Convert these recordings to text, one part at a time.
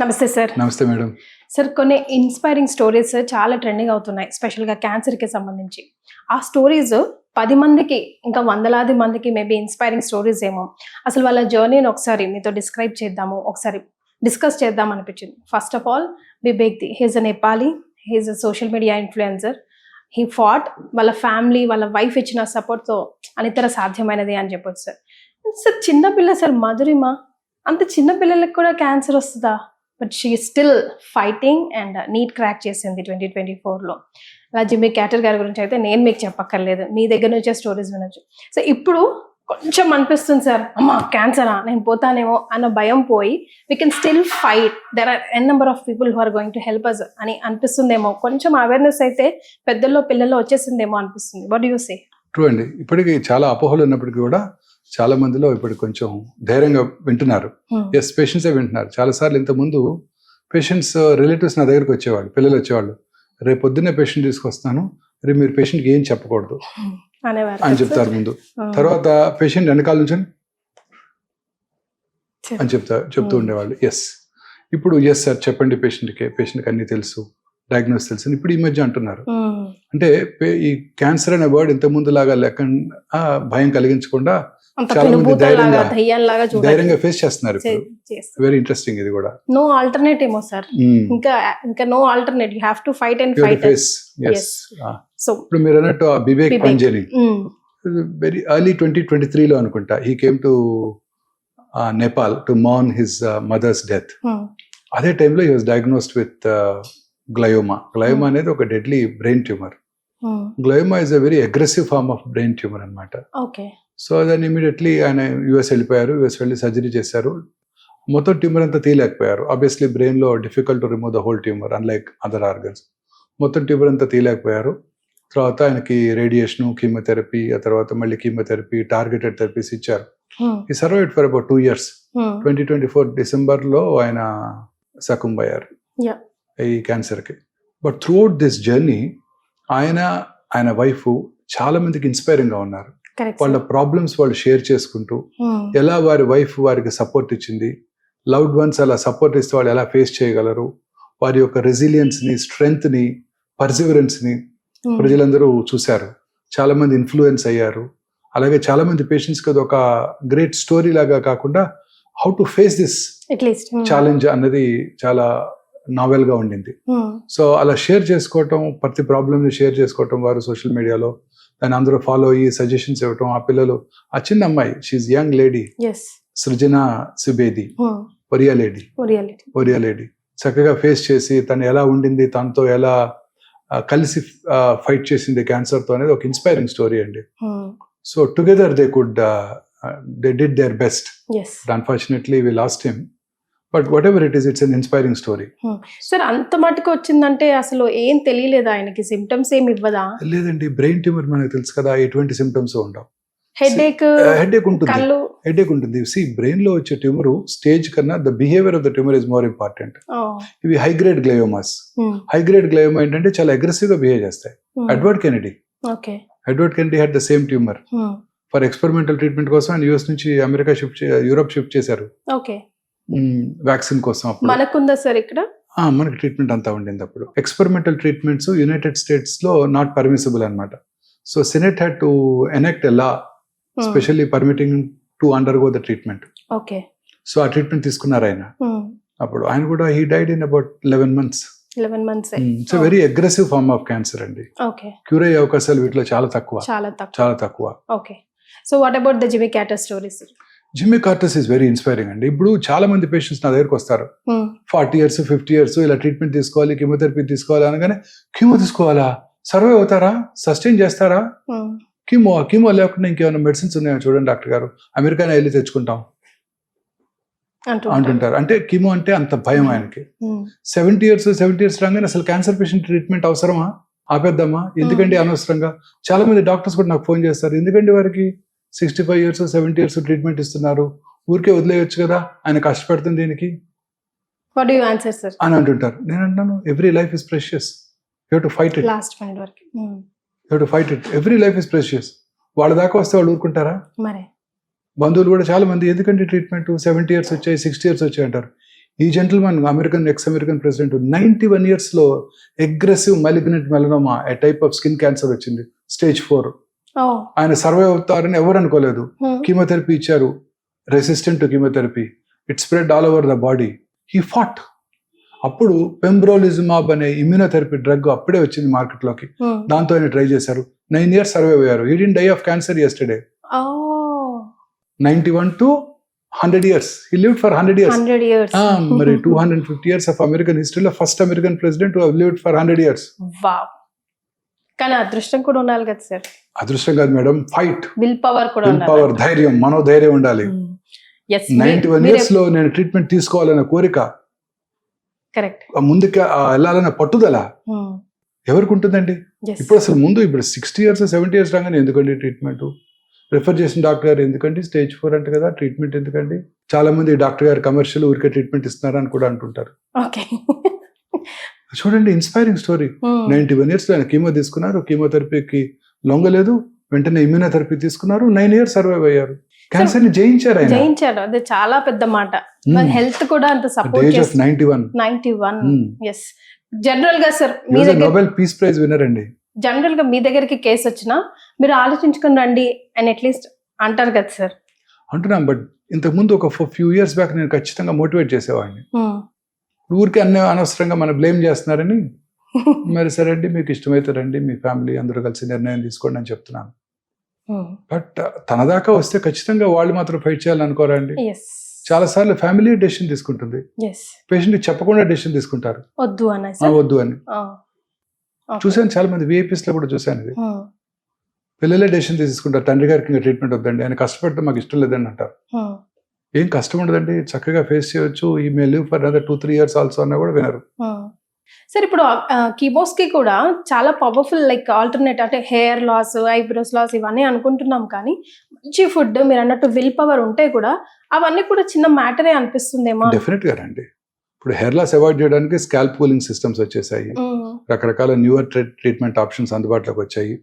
నమస్తే సార్ నమస్తే madam. Sir కొన్ని ఇన్స్పైరింగ్ స్టోరీస్ చాలా ట్రెండింగ్ అవుతున్నాయి స్పెషల్గా క్యాన్సర్కి సంబంధించి. ఆ స్టోరీస్ పది మందికి ఇంకా వందలాది మందికి మేబీ ఇన్స్పైరింగ్ స్టోరీస్ ఏమో. అసలు వాళ్ళ జర్నీని ఒకసారి మీతో డిస్క్రైబ్ చేద్దాము ఒకసారి డిస్కస్ చేద్దాం అనిపించింది. First of all బిబేక్ది he's a Nepali he's a social media influencer he fought వాళ్ళ ఫ్యామిలీ వాళ్ళ వైఫ్ ఇచ్చిన సపోర్ట్తో అనితర సాధ్యమైనది అని చెప్పొచ్చు సార్ సార్ చిన్నపిల్ల సార్ మధురిమ అంత చిన్న పిల్లలకు కూడా క్యాన్సర్ వస్తుందా? But she still fighting and NEET crack చేసింది ట్వంటీ ట్వంటీ ఫోర్లో అలా జిమ్మి క్యాటర్ గారి గురించి అయితే నేను మీకు చెప్పక్కర్లేదు. మీ దగ్గర నుంచే స్టోరీస్ వినొచ్చు. సో ఇప్పుడు కొంచెం అనిపిస్తుంది సార్ అమ్మా క్యాన్సరా నేను పోతానేమో అన్న భయం పోయి we can still fight there are N number of people who are going to help us అని అనిపిస్తుందేమో. కొంచెం అవేర్నెస్ అయితే పెద్దల్లో పిల్లల్లో వచ్చేసిందేమో అనిపిస్తుంది. వాట్ యూ సే ట్రూ అండి. ఇప్పటికీ చాలా అపోహలు ఉన్నప్పటికీ కూడా చాలా మందిలో ఇప్పుడు కొంచెం ధైర్యంగా వింటున్నారు. ఎస్ పేషెంట్సే వింటున్నారు. చాలాసార్లు ఇంతకుముందు పేషెంట్స్ రిలేటివ్స్ నా దగ్గరికి వచ్చేవాళ్ళు పిల్లలు వచ్చేవాళ్ళు. రేపు పొద్దున్నే పేషెంట్ తీసుకొస్తాను రేపు మీరు పేషెంట్కి ఏం చెప్పకూడదు అని చెప్తారు. ముందు. తర్వాత పేషెంట్ వెనకాల నుంచి అని చెప్తా చెప్తూ Hmm. ఉండేవాళ్ళు. ఎస్ ఇప్పుడు ఎస్ సార్ చెప్పండి పేషెంట్కి పేషెంట్కి అన్ని తెలుసు. డయాగ్నోస్ తెలుసు. ఇప్పుడు ఈ మధ్య అంటున్నారు. అంటే ఈ క్యాన్సర్ అనే వర్డ్ ఇంత ముందు లాగా లేకుండా భయం కలిగించకుండా చాలా మంది ధైర్యంగా- ధైర్యంగా ఫేస్ చేస్తున్నారు వెరీ ఇంట్రెస్టింగ్ ఇది కూడా. నో ఆల్టర్నేట్ ఏమో సార్. Hmm. ఇంకా ఇంకా no alternate you have to fight and fight face yes so ఇప్పుడు మీరు అన్నట్టు ఆ Bibek. Pangeni very early twenty twenty త్రీలో అనుకుంటా. He came to Nepal to మౌన్ his mother's death అదే టైంలో he was diagnosed with glioma. Glioma. అనేది ఒక deadly brain tumour. Glioma is a very aggressive form of brain tumour అన్నమాట. Okay. So దాన్ని immediately ఆయన US వెళ్ళిపోయారు. యుఎస్ వెళ్ళి surgery చేశారు. మొత్తం ట్యూమర్ అంతా తీయలేకపోయారు. ఆబ్వియస్లీ బ్రెయిన్లో difficult to remove the whole tumour unlike other organs మొత్తం ట్యూమర్ అంతా తీయలేకపోయారు. తర్వాత ఆయనకి రేడియేషన్ కీమోథెరపీ ఆ తర్వాత మళ్ళీ కీమోథెరపీ టార్గెటెడ్ థెరపీస్ ఇచ్చారు. ఈ survived for about two years twenty twenty four డిసెంబర్లో ఆయన సకుంబ్ అయ్యారు. Yeah. ఈ క్యాన్సర్కి but throughout this journey ఆయన ఆయన వైఫ్ చాలా మందికి ఇన్స్పైరింగ్గా ఉన్నారు. వాళ్ళ ప్రాబ్లమ్స్ వాళ్ళు షేర్ చేసుకుంటూ ఎలా వారి వైఫ్ వారికి సపోర్ట్ ఇచ్చింది లవ్డ్ వన్స్ అలా సపోర్ట్ ఇస్తే వాళ్ళు ఎలా ఫేస్ చేయగలరు వారి యొక్క రెసిలియన్స్ని స్ట్రెంగ్త్ని పర్సివరెన్స్ని ప్రజలందరూ చూశారు. చాలా మంది ఇన్ఫ్లుయెన్స్ అయ్యారు. అలాగే చాలా మంది పేషెంట్స్కి అది ఒక గ్రేట్ స్టోరీ లాగా కాకుండా how to face this challenge అన్నది చాలా నావెల్గా ఉండింది సో అలా షేర్ చేసుకోవటం ప్రతి ప్రాబ్లమ్ని షేర్ చేసుకోవటం వారు సోషల్ మీడియాలో దాన్ని అందరూ ఫాలో అయ్యి సజెషన్స్ ఇవ్వటం ఆ పిల్లలు ఆ చిన్న అమ్మాయి she young lady Srijana Subedi warrior lady. Warrior lady. చక్కగా ఫేస్ చేసి తను ఎలా ఉండింది తనతో ఎలా కలిసి ఫైట్ చేసింది క్యాన్సర్తో అనేది ఒక ఇన్స్పైరింగ్ స్టోరీ అండి. So together they could they did their best. Unfortunately we lost him but whatever it is it's an inspiring story. Sir అంత మటుకు వచ్చిందంటే అసలు ఏం తెలియలేదా ఆయనకి. సిమ్టమ్స్ ఏమి ఇవ్వదా? లేదండి బ్రెయిన్ ట్యూమర్ మనకు తెలుసు కదా ఎటువంటి సిమ్టమ్స్ ఉండవు. హెడేక్ ఉంటుంది. కళ్ళు. హెడేక్ ఉంటుంది. సి బ్రెయిన్లో వచ్చే ట్యూమర్ స్టేజ్ కన్నా the behaviour of the tumour is more important. ఇవి high grade gliomas high grade glioma ఏంటంటే చాలా అగ్రెసివ్గా బిహేవ్ చేస్తాయి. Edward Kennedy okay Edward Kennedy had the same tumour for experimental treatment కోసం ఆయన యూఎస్ నుంచి అమెరికా షిఫ్ట్ యూరోప్ షిఫ్ట్ చేశారు. Vaccine కోసం మనకుందా సార్ ఇక్కడ? మనకి ట్రీట్మెంట్ అంతా ఉండింది అప్పుడు. ఎక్స్పెరిమెంటల్ ట్రీట్మెంట్స్ యునైటెడ్ స్టేట్స్లో నాట్ పర్మిసిబుల్ అనమాట so senate had to enact a law specially permitting to undergo the treatment okay so ఆ ట్రీట్మెంట్ తీసుకున్నారు ఆయన. అప్పుడు ఆయన కూడా he died in about eleven months eleven months it's very aggressive form of cancer అండి. Okay cure అయ్యే అవకాశాలు వీటిలో చాలా తక్కువ. చాలా తక్కువ. చాలా తక్కువ. Okay so what about the Carter stories Jimmy Carter's is very inspiring అండి. ఇప్పుడు చాలా మంది పేషెంట్స్ నా దగ్గరకు వస్తారు. ఫార్టీ ఇయర్స్ ఫిఫ్టీ ఇయర్స్ ఇలా ట్రీట్మెంట్ తీసుకోవాలి కీమోథెరపీ తీసుకోవాలి అనగానే కీమో తీసుకోవాలా? సర్వే అవుతారా? సస్టైన్ చేస్తారా? కీమో కీమో లేకుండా ఇంకేమైనా మెడిసిన్స్ ఉన్నాయో చూడండి డాక్టర్ గారు. అమెరికానే వెళ్ళి తెచ్చుకుంటాం. అంటుంటారు. అంటే కీమో అంటే అంత భయం ఆయనకి. సెవెంటీ ఇయర్స్ సెవెంటీ ఇయర్స్ రాగానే అసలు క్యాన్సర్ పేషెంట్ ట్రీట్మెంట్ అవసరమా? ఆపేద్దామా? ఎందుకండి అనవసరంగా? చాలా మంది డాక్టర్స్ కూడా నాకు ఫోన్ చేస్తారు. ఎందుకండి వారికి? Sixty five years seventy years treatment ఇస్తున్నారు. ఊరికే వదిలేయొచ్చు కదా? ఆయన కష్టపడుతుంది దీనికి? వాట్ యూ ఆన్సర్ సార్ అని అంటుంటారు. నేను అంటున్నాను every life is precious you to fight it last point వరకు. You to fight it every life is precious వాళ్ళ దాకా వస్తే వాళ్ళు ఊరుకుంటారా? మరే. బంధువులు కూడా చాలా మంది ఎందుకంటే ట్రీట్మెంట్ సెవెంటీ ఇయర్స్ వచ్చాయి సిక్స్టీ ఇయర్స్ వచ్చాయి అంటారు. ఈ gentlemen American ex American president ninety one ఇయర్స్లో aggressive malignant melanoma a type of skin cancer వచ్చింది. స్టేజ్ ఫోర్ ఆయన సర్వైవ్ అవుతారని ఎవరు అనుకోలేదు. కీమోథెరపీ ఇచ్చారు. Resistant to chemotherapy it spread all over the body he fought అప్పుడు పెంబ్రోలిజుమాబ్ అనే immunotherapy drug అప్పుడే వచ్చింది మార్కెట్లోకి హ్మ్. దాంతో ఆయన ట్రై చేశారు. నైన్ ఇయర్స్ సర్వైవ్ అయ్యారు. ఈ die of cancer yesterday ninety one to hundred years he live for hundred years మరి two hundred fifty years of American హిస్టరీలో first American president lived for hundred years కానీ అదృష్టం కూడా ఉండాలి కదా సార్. అదృష్టం కాదు మేడం ఫైట్ విల్ పవర్ కూడా విల్ పవర్ ధైర్యం మనోధైర్యం ఉండాలి. నైన్టీ వన్ ఇయర్స్లో నేను ట్రీట్మెంట్ తీసుకోవాలనే కోరిక కరెక్ట్ ముందుకు ఆ వెళ్ళాలనే పట్టుదల ఎవరికి ఉంటుందండి? ఇప్పుడు అసలు ముందు ఇప్పుడు సిక్స్టీ ఇయర్స్ సెవెంటీ ఇయర్స్ రాగానే ఎందుకండి ట్రీట్మెంట్ రిఫర్ చేసిన డాక్టర్ గారు ఎందుకండి? స్టేజ్ ఫోర్ అంటే కదా ట్రీట్మెంట్ ఎందుకండి? చాలా మంది డాక్టర్ గారు కమర్షియల్ ఊరికే ట్రీట్మెంట్ ఇస్తున్నారు అని కూడా అంటుంటారు. ఓకే చూడండి inspiring story ninety one years ఆయన కీమో తీసుకున్నారు. కీమోథెరపీకి లొంగలేదు వెంటనే ఇమ్యూనోథెరపీ తీసుకున్నారు. నైన్ ఇయర్స్ సర్వైవ్ అయ్యారు. క్యాన్సర్ని జయించారు ఆయన. జయించారు. అది చాలా పెద్ద మాట. హెల్త్ కూడా అంత support age of ninety one ninety one yes జనరల్గా సార్ మీ నోబెల్ పీస్ ప్రైజ్ విన్నర్ అండి. జనరల్గా మీ దగ్గరికి కేసు వచ్చినా మీరు ఆలోచించుకుని రండి అని అట్లీస్ట్ అంటారు కదా సార్ అంటున్నాం బట్ ఇంతకు ముందు ఒక ఫ్యూ ఇయర్స్ బ్యాక్ నేను ఖచ్చితంగా మోటివేట్ చేసేవాడిని. ఊరికే అన్ని అనవసరంగా మనం బ్లేమ్ చేస్తున్నారని. మరి సరే అండి మీకు ఇష్టమైతే రండి మీ ఫ్యామిలీ అందరూ కలిసి నిర్ణయం తీసుకోండి అని చెప్తున్నాను. బట్ తన దాకా వస్తే ఖచ్చితంగా వాళ్ళు మాత్రం ఫైట్ చేయాలనుకోరా అండి? ఎస్ చాలా సార్లు ఫ్యామిలీ డెసిషన్ తీసుకుంటుంది. పేషెంట్ చెప్పకుండా డెసిషన్ తీసుకుంటారు. వద్దు అన్న "ఆ, సార్. వద్దు అని. చూశాను చాలా మంది విఐపీస్లో కూడా చూశాను ఇది. పిల్లలే డెసిషన్ తీసుకుంటారు. తండ్రి గారికి ట్రీట్మెంట్ వద్దండి. ఆయన కష్టపడితే మాకు ఇష్టం లేదని అంటారు. ఏం కష్టం ఉండదండి. చక్కగా ఫేస్ చేయొచ్చు. ఈ may live for other two three years also అన్నా కూడా వినరు. సార్ ఇప్పుడు కీబోర్డ్స్కి కూడా చాలా పవర్ఫుల్ లైక్ ఆల్టర్నేట్ అంటే హెయిర్ లాస్ ఐబ్రోస్ లాస్ ఇవన్నీ అనుకుంటున్నాం కానీ మంచి ఫుడ్ మీరు అన్నట్టు విల్ పవర్ ఉంటే కూడా అవన్నీ కూడా చిన్న మ్యాటరే అనిపిస్తుందేమో. డెఫినెట్గా రండి. ఇప్పుడు హెయిర్ లాస్ అవాయిడ్ చేయడానికి స్కాల్ప్ కూలింగ్ సిస్టమ్స్ వచ్చేసాయి. రకరకాల న్యూవర్ ట్రీట్మెంట్ ఆప్షన్స్ అందుబాటులోకి వచ్చాయి.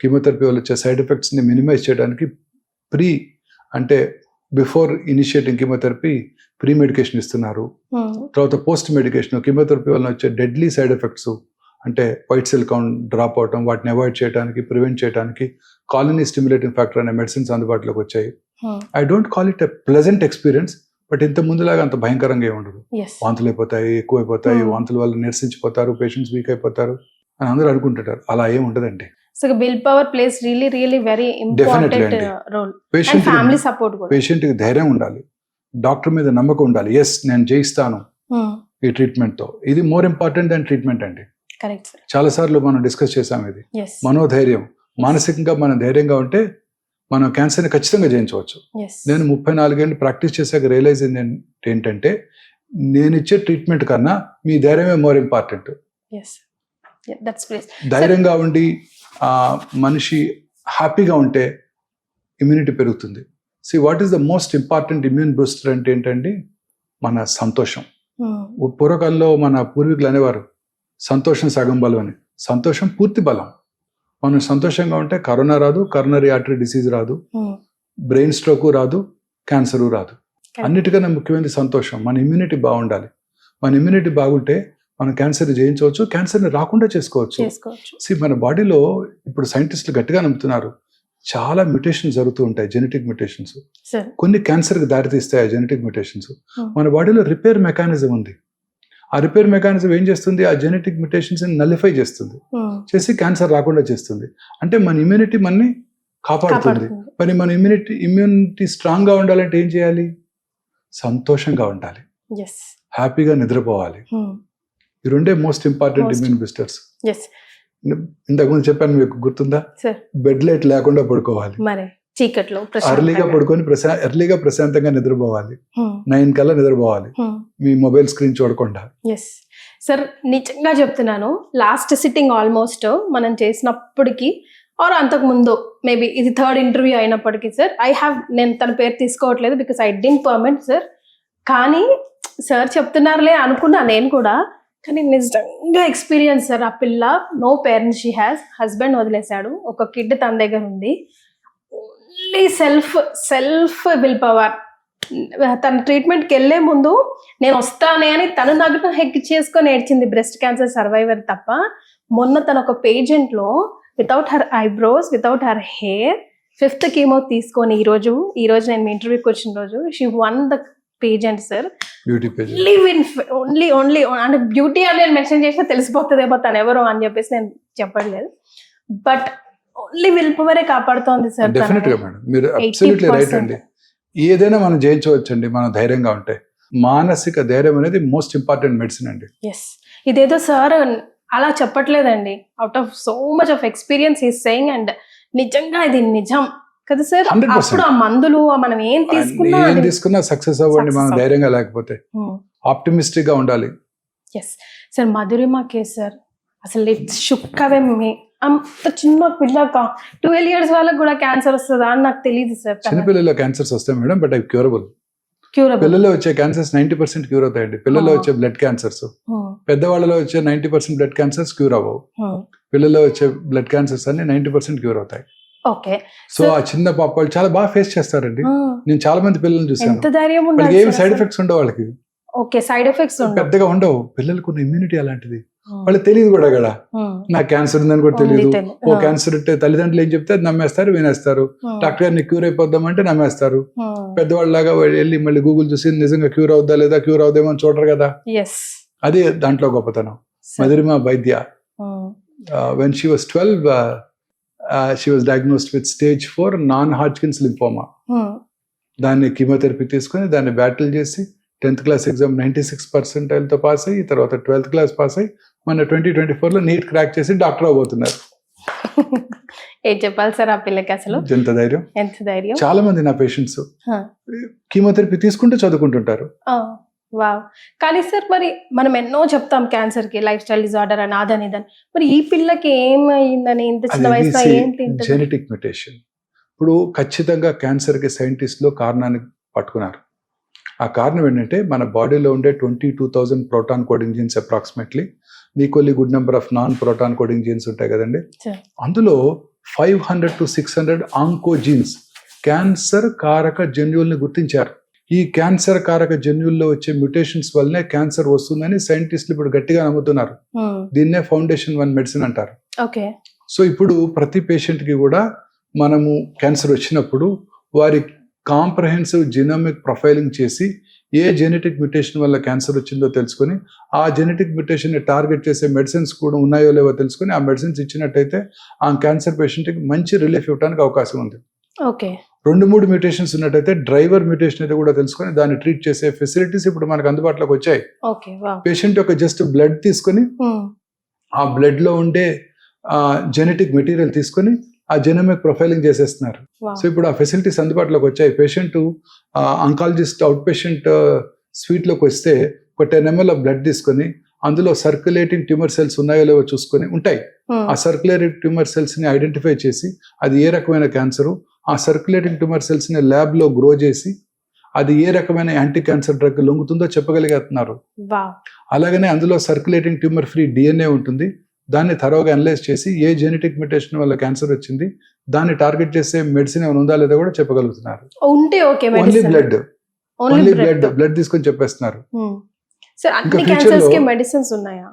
కీమోథెరపీ వల్ల వచ్చే సైడ్ ఎఫెక్ట్స్ని మినిమైజ్ చేయడానికి ప్రీ అంటే before initiating chemotherapy pre medication ఇస్తున్నారు. ఉమ్, తర్వాత పోస్ట్ మెడికేషన్ కీమోథెరపీ వల్ల వచ్చే డెడ్లీ సైడ్ ఎఫెక్ట్స్ అంటే వైట్ సెల్ కౌంట్ డ్రాప్ అవటం వాటిని అవాయిడ్ చేయడానికి ప్రివెంట్ చేయడానికి కాలనీ స్టిమ్యులేటింగ్ ఫ్యాక్టర్ అనే మెడిసిన్స్ అందుబాటులోకి వచ్చాయి. I don't call it a pleasant experience but ఇంత ముందులాగా అంత భయంకరంగా ఉండదు. వాంతులు అయిపోతాయి ఎక్కువైపోతాయి Hmm. వాంతుల వల్ల నిరసించిపోతారు పేషెంట్స్ వీక్ అయిపోతారు అని అందరూ అనుకుంటుంటారు. అలా ఏమి ఉండదండి. So will power plays really really very important. Role and patient family support కూడా. పేషెంట్కి ధైర్యం ఉండాలి. డాక్టర్ మీద నమ్మకం ఉండాలి. ఎస్ నేను జయిస్తాను ఈ ట్రీట్మెంట్తో ఇది మోర్ ఇంపార్టెంట్ దాన్ ట్రీట్మెంట్ అండి కరెక్ట్ సార్ చాలాసార్లు మనం డిస్కస్ చేసాం ఇది. మనోధైర్యం. మానసికంగా మనం ధైర్యంగా ఉంటే మనం క్యాన్సర్ని ఖచ్చితంగా జయించవచ్చు. నేను ముప్పై నాలుగేళ్ళు ప్రాక్టీస్ చేశాక రియలైజ్ అయింది ఏంటంటే నేను ఇచ్చే ట్రీట్మెంట్ కన్నా మీ ధైర్యమే మోర్ ఇంపార్టెంట్ ధైర్యంగా ఉండి మనిషి హ్యాపీగా ఉంటే ఇమ్యూనిటీ పెరుగుతుంది. See what is the most important immune booster అంటే ఏంటండి? మన సంతోషం. పూర్వకాలంలో మన పూర్వీకులు అనేవారు సంతోషం సగం బలం అని. సంతోషం పూర్తి బలం. మనం సంతోషంగా ఉంటే కరోనా రాదు కరోనరీ ఆర్టరీ డిసీజ్ రాదు బ్రెయిన్ స్ట్రోక్ రాదు క్యాన్సరు రాదు. అన్నిటికన్నా ముఖ్యమైనది సంతోషం. మన ఇమ్యూనిటీ బాగుండాలి. మన ఇమ్యూనిటీ బాగుంటే మనం క్యాన్సర్ జయించవచ్చు క్యాన్సర్ని రాకుండా చేసుకోవచ్చు. సి మన బాడీలో ఇప్పుడు సైంటిస్టులు గట్టిగా నమ్ముతున్నారు. చాలా మ్యుటేషన్స్ జరుగుతూ ఉంటాయి జెనెటిక్ మ్యుటేషన్స్ కొన్ని క్యాన్సర్కి దారితీస్తాయి జెనెటిక్ మ్యుటేషన్స్ Hmm. మన బాడీలో రిపేర్ మెకానిజం ఉంది. ఆ రిపేర్ మెకానిజం ఏం చేస్తుంది? ఆ జెనెటిక్ మ్యుటేషన్స్ నలిఫై చేస్తుంది. చేసి క్యాన్సర్ రాకుండా చేస్తుంది. అంటే మన ఇమ్యూనిటీ మనని కాపాడుతుంది. మరి మన ఇమ్యూనిటీ ఇమ్యూనిటీ స్ట్రాంగ్గా ఉండాలంటే ఏం చేయాలి? సంతోషంగా ఉండాలి. హ్యాపీగా నిద్రపోవాలి. ఈ రెండే most important. Immune boosters yes ఇంతకుముందు చెప్పాను మీకు గుర్తుందా? బెడ్ లైట్ లేకుండా పడుకోవాలి. మరి చీకట్లో అర్లీగా పడుకొని ప్రశా ఎర్లీగా ప్రశాంతంగా నిద్రపోవాలి. నైన్ కల్లా నిద్రపోవాలి. మీ మొబైల్ స్క్రీన్ చూడకుండా. సార్ నిజంగా చెప్తున్నాను లాస్ట్ సిట్టింగ్ ఆల్మోస్ట్ మనం చేసినప్పటికీ ఆర్ అంతకు ముందు మేబీ ఇది థర్డ్ ఇంటర్వ్యూ అయినప్పటికీ సార్ ఐ హ్యావ్ నేను తన పేరు తీసుకోవట్లేదు because I didn't permit sir కానీ సార్ చెప్తున్నారులే అనుకున్నా నేను కూడా కానీ నిజంగా ఎక్స్పీరియన్స్ సార్. ఆ పిల్ల no parents she has husband వదిలేశాడు. ఒక కిడ్ తన దగ్గర ఉంది. Only self self will power తన ట్రీట్మెంట్కి వెళ్ళే ముందు నేను వస్తానే అని తను నగ్న హెక్ చేసుకొని ఏడ్చింది బ్రెస్ట్ క్యాన్సర్ సర్వైవర్ తప్ప. మొన్న తన ఒక పేజెంట్లో without her eyebrows without her hair fifth chemo తీసుకొని ఈ రోజు ఈ రోజు నేను మీ ఇంటర్వ్యూకి వచ్చిన రోజు she won the pageant sir beauty page live in only only అంటే బ్యూటీ అని నేను మెన్షన్ చేస్తే తెలిసిపోతుందేమో తను ఎవరు అని చెప్పేసి నేను చెప్పట్లేదు బట్ ఓన్లీ విల్ పవరే కాపాడుతోంది సార్ డెఫినెట్గా మేడం మీరు అబ్సల్యూట్లీ రైట్ అండి. ఏదైనా మనం జయించవచ్చండి మనం ధైర్యంగా ఉంటే. మానసిక ధైర్యం అనేది మోస్ట్ ఇంపార్టెంట్ మెడిసిన్ అండి. ఎస్ ఇదేదో సార్ అలా చెప్పట్లేదండి. Out of so much of experience is saying and నిజంగా ఇది నిజం. కదా సార్? 100%. అప్పుడు ఆ మందులు మనం ఏం తీసుకున్నా ఏం తీసుకున్నా సక్సెస్ అవ్వండి మనం ధైర్యంగా లేకపోతే. ఆప్టిమిస్టిక్గా ఉండాలి. Yes sir Madhurima case sir. అసలు ఇట్స్ షుక్కవే మీ అంత చిన్న పిల్లక? ట్వెల్వ్ ఇయర్స్ వాళ్ళకి కూడా క్యాన్సర్ వస్తుందా అని నాకు తెలియదు సార్. చిన్నపిల్లల్లో క్యాన్సర్స్ వస్తాయి మేడం బట్ అవి క్యూరబుల్. పిల్లల్లో వచ్చే క్యాన్సర్స్ నైన్టీ పర్సెంట్ క్యూర్ అవుతాయండి. పిల్లల్లో. వచ్చే బ్లడ్ క్యాన్సర్స్. పెద్దవాళ్ళలో వచ్చే ninety percent blood cancers cure అవ్వవు. పిల్లల్లో వచ్చే బ్లడ్ క్యాన్సర్స్ అన్ని నైన్టీ పర్సెంట్ క్యూర్ అవుతాయి. ఓకే. సో ఆ చిన్న పాప వాళ్ళు చాలా బాగా ఫేస్ చేస్తారండి. నేను చాలా మంది పిల్లల్ని చూసాను ఏమి సైడ్ ఎఫెక్ట్స్ ఉండవు వాళ్ళకి. ఓకే సైడ్ ఎఫెక్ట్స్ ఉండవు. పెద్దగా ఉండవు. పిల్లలకు ఉన్న ఇమ్యూనిటీ అలాంటిది. వాళ్ళకి తెలియదు కూడా కదా. నాకు క్యాన్సర్ ఉందని కూడా తెలియదు. ఓ క్యాన్సర్ ఉంటే తల్లిదండ్రులు ఏం చెప్తే అది నమ్మేస్తారు వినేస్తారు. డాక్టర్ గారిని క్యూర్ అయిపోద్దాం అంటే నమ్మేస్తారు పెద్దవాళ్ళలాగా వెళ్ళి మళ్ళీ గూగుల్ చూసి నిజంగా క్యూర్ అవుద్దా లేదా క్యూర్ అవుదేమో అని చూడరు కదా. అది దాంట్లో గొప్పతనం. Madhurima Vaidya. When she was twelve she was diagnosed with stage four non Hodgkin's lymphoma దాన్ని కీమోథెరపీ తీసుకొని దాన్ని బ్యాటిల్ చేసి tenth class exam ninety six పర్సెంటైల్తో pass అయ్యి తర్వాత ట్వెల్త్ క్లాస్ పాస్ అయ్యి మన ట్వంటీ ట్వంటీ ఫోర్లో నీట్ క్రాక్ చేసి డాక్టర్ అవబోతున్నారు. ఏం చెప్పాలి సార్ ఆ పిల్లకి అసలు? ఎంత ధైర్యం. ఎంత ధైర్యం? చాలా మంది నా పేషెంట్స్. కీమోథెరపీ తీసుకుంటూ చదువుకుంటుంటారు. వావ్. కానీ సార్ మరి మనం ఎన్నో చెప్తాం క్యాన్సర్కి లైఫ్ స్టైల్ డిజార్డర్ అని అదని ఇదని. మరి ఈ పిల్లకి ఏమైందని ఇంత చిన్న వయసులో ఏం తింటుంది? జెనెటిక్ మ్యుటేషన్ ఇప్పుడు ఖచ్చితంగా క్యాన్సర్కి సైంటిస్ట్లో కారణాన్ని పట్టుకున్నారు. ఆ కారణం ఏంటంటే మన బాడీలో ఉండే twenty two thousand protein coding genes approximately equally good number of non protein coding genes ఉంటాయి కదండి. అందులో five hundred to six hundred oncogenes cancer కారక జన్యువుల్ని గుర్తించారు. ఈ క్యాన్సర్ కారక జన్యువుల్లో వచ్చే మ్యుటేషన్స్ వల్లనే క్యాన్సర్ వస్తుందని సైంటిస్టులు ఇప్పుడు గట్టిగా నమ్ముతున్నారు. దీన్నే ఫౌండేషన్ వన్ మెడిసిన్ అంటారు. ఓకే. సో ఇప్పుడు ప్రతి పేషెంట్కి కూడా మనము క్యాన్సర్ వచ్చినప్పుడు వారి కాంప్రహెన్సివ్ జినోమిక్ ప్రొఫైలింగ్ చేసి ఏ జెనెటిక్ మ్యుటేషన్ వల్ల క్యాన్సర్ వచ్చిందో తెలుసుకొని ఆ జెనెటిక్ మ్యుటేషన్ని టార్గెట్ చేసే మెడిసిన్స్ కూడా ఉన్నాయో లేవో తెలుసుకొని ఆ మెడిసిన్స్ ఇచ్చినట్టయితే ఆ క్యాన్సర్ పేషెంట్కి మంచి రిలీఫ్ ఇవ్వడానికి అవకాశం ఉంది. ఓకే. రెండు మూడు మ్యూటేషన్స్ ఉన్నట్టయితే డ్రైవర్ మ్యూటేషన్ అయితే కూడా తెలుసుకొని దాన్ని ట్రీట్ చేసే ఫెసిలిటీస్ ఇప్పుడు మనకు అందుబాటులోకి వచ్చాయి. పేషెంట్ యొక్క జస్ట్ బ్లడ్ తీసుకొని ఆ బ్లడ్లో ఉండే జెనెటిక్ మెటీరియల్ తీసుకొని ఆ జెనమిక్ ప్రొఫైలింగ్ చేసేస్తున్నారు. సో ఇప్పుడు ఆ ఫెసిలిటీస్ అందుబాటులోకి వచ్చాయి. పేషెంట్ అంకాలజిస్ట్ అవుట్ పేషెంట్ స్వీట్లోకి వస్తే ఒక టెన్ ఎంఎల్ బ్లడ్ తీసుకొని అందులో సర్క్యులేటింగ్ ట్యూమర్ సెల్స్ ఉన్నాయో లేవో చూసుకొని ఉంటాయి. ఆ సర్క్యులేటింగ్ ట్యూమర్ సెల్స్ని ఐడెంటిఫై చేసి అది ఏ రకమైన క్యాన్సర్ ఆ సర్క్యులేటింగ్ ట్యూమర్ సెల్స్ని ల్యాబ్లో గ్రో చేసి అది ఏ రకమైన యాంటీ క్యాన్సర్ డ్రగ్ లొంగుతుందో చెప్పగలిగేస్తున్నారు. అలాగనే అందులో సర్క్యులేటింగ్ ట్యూమర్ ఫ్రీ డిఎన్ఏ ఉంటుంది. దాన్ని తరోగా అనలైజ్ చేసి ఏ జెనెటిక్ మ్యుటేషన్ వల్ల క్యాన్సర్ వచ్చింది దాన్ని టార్గెట్ చేసే మెడిసిన్ ఏమైనా ఉందా లేదా కూడా చెప్పగలుగుతున్నారు. ఉంటే okay only blood only blood blood తీసుకొని చెప్పేస్తున్నారు. మెడిసిన్స్ ఉన్నాయా?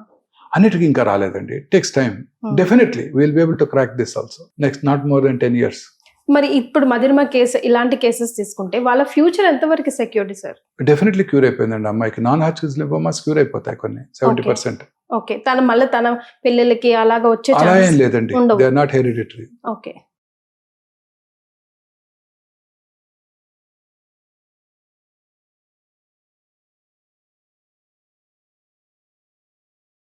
అన్నిటికీ ఇంకా రాలేదండి. Takes time Hmm. Definitely will be able to crack this also next not more than ten years మరి ఇప్పుడు మధురిమ కేసు ఇలాంటి కేసెస్ తీసుకుంటే వాళ్ళ ఫ్యూచర్ ఎంతవరకు సెక్యూరిటీ సార్? డెఫినెట్లీ క్యూర్ అయిపోయిందండి అమ్మాయికి. నాన్ హాచ్కిన్స్ లింఫోమాస్ క్యూర్ అయిపోతాయి కొన్ని సెవెంటీ పర్సెంట్ ఓకే తన మళ్ళీ తన పిల్లలకి అలాగా వచ్చే అలా ఏం ఛాన్స్ లేదండి. They are not hereditary okay